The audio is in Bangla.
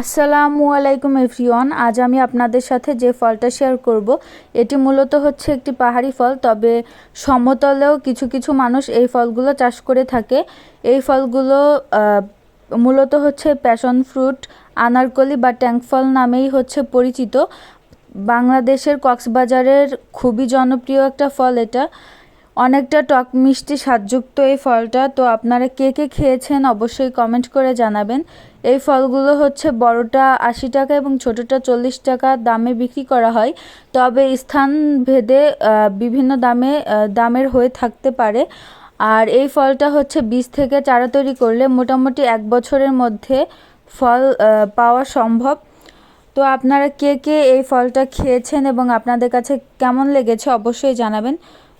আসসালামু আলাইকুম এভরিওয়ান, আজ আমি আপনাদের সাথে যে ফলটা শেয়ার করব, এটি মূলত হচ্ছে একটি পাহাড়ি ফল, তবে সমতলেও কিছু কিছু মানুষ এই ফলগুলো চাষ করে থাকে। এই ফলগুলো মূলত হচ্ছে প্যাশন ফ্রুট আনারকলি বা ট্যাঙ্ক ফল নামেই হচ্ছে পরিচিত। বাংলাদেশের কক্সবাজারের খুবই জনপ্রিয় একটা ফল এটা। অনেকটা টক মিষ্টি স্বাদযুক্ত এই ফলটা। তো আপনারা কে কে খেয়েছেন অবশ্যই কমেন্ট করে জানাবেন। এই ফলগুলো হচ্ছে বড়টা আশি টাকা এবং ছোটটা চল্লিশ টাকা দামে বিক্রি করা হয়। তবে স্থান ভেদে বিভিন্ন দামে দামের হয়ে থাকতে পারে। আর এই ফলটা হচ্ছে বীজ থেকে চারা তৈরি করলে মোটামুটি এক বছরের মধ্যে ফল পাওয়া সম্ভব। তো আপনারা কে কে এই ফলটা খেয়েছেন এবং আপনাদের কাছে কেমন লেগেছে অবশ্যই জানাবেন।